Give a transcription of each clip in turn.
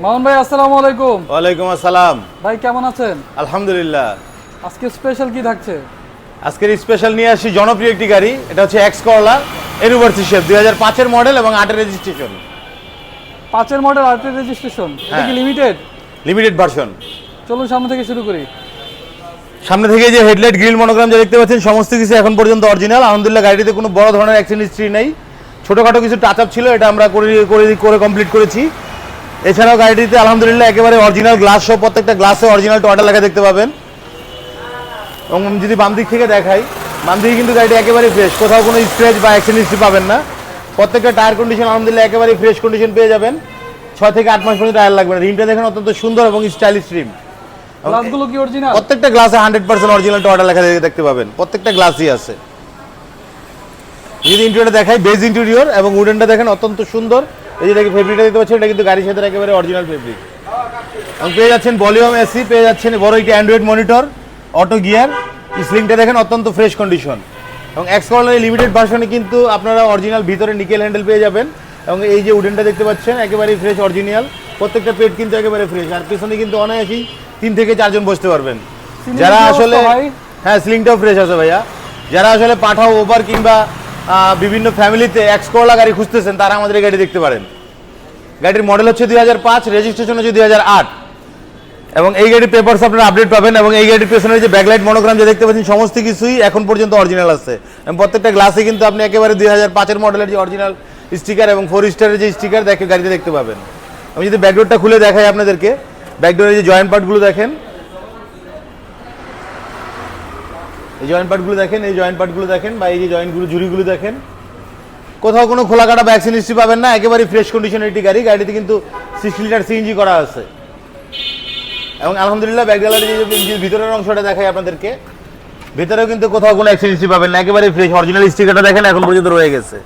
মামুন ভাই আসসালামু আলাইকুম। ওয়ালাইকুম আসসালাম। ভাই কেমন আছেন? আলহামদুলিল্লাহ। আজকে স্পেশাল কি থাকছে? আজকের স্পেশাল নিয়ে আসি জনপ্রিয় একটি গাড়ি এটা হচ্ছে এক্স করলা শেপ দুই হাজার পাঁচের মডেল এবং আটের রেজিস্ট্রেশন পাঁচের মডেল আর্টের রেজিস্ট্রেশন এটা। কি লিমিটেড লিমিটেড ভার্সন চলুন সামনে থেকে শুরু করি। সামনে থেকে যে হেডলাইট গ্রিল মনোগ্রাম যা দেখতে পাচ্ছেন সমস্ত কিছু এখন পর্যন্ত অরিজিনাল আলহামদুলিল্লাহ গাড়িতে কোনো বড় ধরনের অ্যাক্সিডেন্ট হিস্ট্রি নেই। ছোটোখাটো কিছু টাচ আপ ছিল এটা আমরা করে করে করে কমপ্লিট করেছি। এছাড়াও গাড়িটিতে আলহামদুলিল্লাহ একেবারে অরিজিনাল গ্লাস সহ প্রত্যেকটা গ্লাসে অরিজিনাল টোয়াটা লেখা দেখতে পাবেন। এবং যদি বাম দিক থেকে দেখাই বাম দিকে কিন্তু গাড়িটি একেবারে ফ্রেশ কোথাও কোনো স্ক্র্যাচ বা অ্যাক্সিডেন্ট হিস্ট্রি পাবেন না। প্রত্যেকটা টায়ার কন্ডিশন আলহামদুলিল্লাহ একেবারে ফ্রেশ কন্ডিশন পেয়ে যাবেন। ছয় থেকে আট মাস পর্যন্ত টায়ার লাগবে না। রিমটা দেখেন অত্যন্ত সুন্দর এবং স্টাইলিশ রিম গ্লাসগুলো কি অরিজিনাল প্রত্যেকটা গ্লাসে হান্ড্রেড পার্সেন্ট অরিজিনাল টয়টা লেখা দেখে- দেখতে পাবেন। প্রত্যেকটা গ্লাসই আছে। যদি ইন্টেরিয়রটা দেখাই বেজ ইন্টেরিয়র এবং উডেনটা দেখেন অত্যন্ত সুন্দর। এই যে দেখি ফেব্রিকটা দেখতে পাচ্ছেন এটা কিন্তু গাড়ির সাথে একেবারে অরিজিনাল ফেব্রিক এবং পেয়ে যাচ্ছেন ভলিউম এসি পেয়ে যাচ্ছেন বড় একটি অ্যান্ড্রয়েড মনিটর অটো গিয়ার স্লিংটা দেখেন অত্যন্ত ফ্রেশ কন্ডিশন এবং এক্স কলার লিমিটেড ভার্সনে কিন্তু আপনারা অরিজিনাল ভিতরে নিকেল হ্যান্ডেল পেয়ে যাবেন। এবং এই যে উডেনটা দেখতে পাচ্ছেন একেবারেই ফ্রেশ অরিজিনাল প্রত্যেকটা পেট কিন্তু একেবারে ফ্রেশ আর পেছনে কিন্তু অনায়াসেই তিন থেকে চারজন বসতে পারবেন। যারা আসলে হ্যাঁ সিলিংটাও ফ্রেশ আছে ভাইয়া। যারা আসলে পাঠাও ওভার কিংবা বিভিন্ন ফ্যামিলিতে এক্স করলা গাড়ি খুঁজতেছেন তারা আমাদের গাড়ি দেখতে পারেন। গাড়ির মডেল হচ্ছে দুই হাজার পাঁচ রেজিস্ট্রেশন হচ্ছে দুই হাজার আট। এবং এই গাড়ির পেপারস আপনারা আপডেট পাবেন এবং এই গাড়ির পেছনে যে ব্যাকলাইট মনোগ্রাম যে দেখতে পাচ্ছেন, সমস্ত কিছুই এখন পর্যন্ত অরিজিনাল আছে। এবং প্রত্যেকটা গ্লাসে কিন্তু আপনি একেবারে দুই হাজার পাঁচের মডেলের যে অরিজিনাল স্টিকার এবং ফোর স্টারের যে স্টিকার দেখে গাড়িতে দেখতে পাবেন। আমি যদি ব্যাকডোরটা খুলে দেখাই আপনাদেরকে ব্যাকডোরের যে জয়েন্ট পার্টগুলো দেখেন। এই জয়েন্ট পার্টগুলো দেখেন, এই জয়েন্ট পার্টগুলো দেখেন বা এই যে জয়েন্টগুলো ঝুড়িগুলো দেখেন। কোথাও কোনো খোলা কাটা ভ্যাকসিন হিস্ট্রি পাবেন না একেবারে ফ্রেশ কন্ডিশনের একটি গাড়ি, গাড়িতে কিন্তু সিক্সটি লিটার সিএনজি করা আছে। এবং আলহামদুলিল্লাহ ব্যাক গ্যালারি ভিতরের অংশটা দেখাই আপনাদেরকে, ভিতরেও কিন্তু কোথাও কোনো অ্যাক্সিডেন্ট হিস্ট্রি পাবেন না একেবারে ফ্রেশ অরিজিনাল স্টিকারটা দেখেন, এখন পর্যন্ত রয়ে গেছে।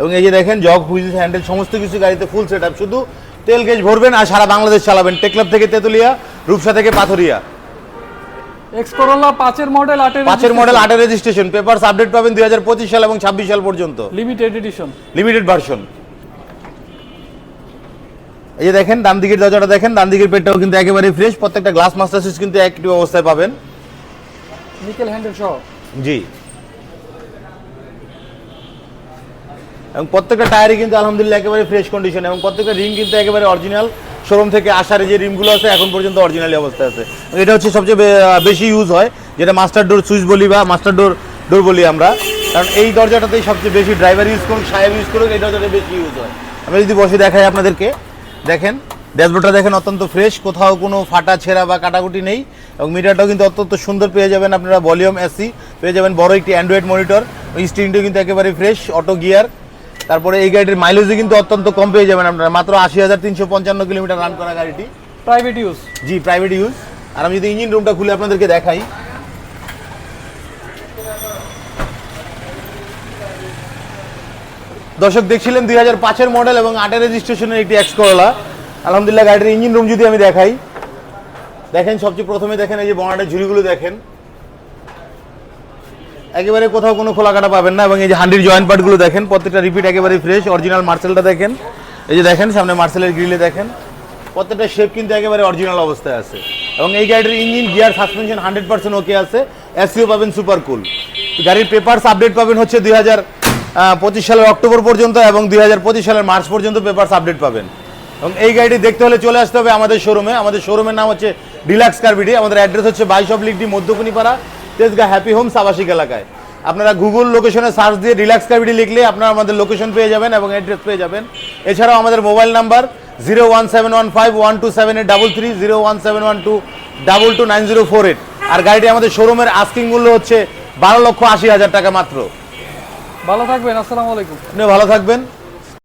এবং এই যে দেখেন জগ হুইল হ্যান্ডেল সমস্ত কিছু গাড়িতে ফুল সেট শুধু তেল গেজ ভরবেন আর সারা বাংলাদেশ চালাবেন। টেকলাব থেকে তেতুলিয়া, রূপসা থেকে পাথরিয়া। এক্স করোলা পাঁচের মডেল আটের পাঁচের মডেল আটের রেজিস্ট্রেশন পেপারস আপডেট পাবেন দুই হাজার পঁচিশ সাল এবং ছাব্বিশ সাল পর্যন্ত। লিমিটেড এডিশন লিমিটেড ভার্সন এই যে দেখেন ডান দিকের দরজাটা দেখেন ডান দিকের পেটটাও কিন্তু একেবারে ফ্রেশ প্রত্যেকটা গ্লাস মাস্টার সুইচ কিন্তু অ্যাক্টিভ অবস্থায় পাবেন। নিকেল হ্যান্ডেল সহ। জি। এবং প্রত্যেকটা টায়ারই কিন্তু আলহামদুলিল্লাহ একেবারে ফ্রেশ কন্ডিশন এবং প্রত্যেকটা রিং কিন্তু একেবারে অরিজিনাল শোরুম থেকে আসার যে রিমগুলো আছে, এখন পর্যন্ত অরিজিনালি অবস্থায় আছে। এটা হচ্ছে সবচেয়ে বেশি ইউজ হয়, যেটা মাস্টার ডোর সুইচ বলি বা মাস্টার ডোর ডোর বলি আমরা। কারণ এই দরজাটাতেই সবচেয়ে বেশি ড্রাইভার ইউজ করুক, সাহেব ইউজ করুক, এই দরজাটা বেশি ইউজ হয়। আমরা যদি বসে দেখাই আপনাদেরকে, দেখেন ড্যাশবোর্ডটা দেখেন অত্যন্ত ফ্রেশ কোথাও কোনো ফাটা, ছেঁড়া বা কাটাকুটি নেই, এবং মিটারটাও কিন্তু অত্যন্ত সুন্দর পেয়ে যাবেন আপনারা ভলিউম এসি পেয়ে যাবেন বড় একটি অ্যান্ড্রয়েড মনিটর স্ক্রিনটাও কিন্তু একেবারে ফ্রেশ অটো গিয়ার তারপরে এই গাড়িটির মাইলেজও কিন্তু অত্যন্ত কম পেয়ে যাবেন আপনারা। মাত্র আশি হাজার তিনশো পঞ্চান্ন কিলোমিটার রান করা গাড়িটি। প্রাইভেট ইউজ জি প্রাইভেট ইউজ আর আমি যদি ইঞ্জিন রুমটা খুলে আপনাদেরকে দেখাই। দর্শক দেখছিলেন দুই হাজার পাঁচের মডেল এবং আটের রেজিস্ট্রেশনের একটি এক্স করলা আলহামদুলিল্লাহ গাড়ির ইঞ্জিন রুম যদি আমি দেখাই দেখেন সবচেয়ে প্রথমে দেখেন এই যে বনাটের ঝুড়িগুলো দেখেন। একেবারে কোথাও কোনো খোলা কাটা পাবেন না এবং এই যে হান্ডির জয়েন্ট পার্টগুলো দেখেন, প্রত্যেকটা রিপিট একেবারে ফ্রেশ অরিজিনাল মার্সেলটা দেখেন। এই যে দেখেন, সামনে মার্সেলের গ্রিলে দেখেন। প্রত্যেকটা শেপ কিন্তু একেবারে অরিজিনাল অবস্থায় আছে। এবং এই গাড়ির engine gear suspension hundred percent okay আছে। এসিও পাবেন সুপার কুল গাড়ির পেপারস আপডেট পাবেন হচ্ছে দুই হাজার পঁচিশ সালের অক্টোবর পর্যন্ত এবং দুই হাজার পঁচিশ সালের মার্চ পর্যন্ত পেপারস আপডেট পাবেন। এবং এই গাড়িটি দেখতে হলে চলে আসতে হবে আমাদের শোরুমে আমাদের শোরুমের নাম হচ্ছে ডিলাক্স কারবিডি আমাদের অ্যাড্রেস হচ্ছে বাইশ অফ লিগডি, মধ্যকুনিপাড়া। তেজগা হ্যাপি হোমস আবাসিক এলাকায়। আপনারা গুগল লোকেশনে সার্চ দিয়ে রিল্যাক্স কারবিডি লিখলে আপনারা আমাদের লোকেশন পেয়ে যাবেন এবং অ্যাড্রেস পেয়ে যাবেন। এছাড়াও আমাদের mobile number zero one seven one five one two seven eight double three zero one seven one two double two nine zero four eight আর গাড়িটি আমাদের শোরুমের আস্কিং মূল্য হচ্ছে বারো লক্ষ আশি হাজার টাকা মাত্র। ভালো থাকবেন আসসালামু আলাইকুম। আপনি ভালো থাকবেন।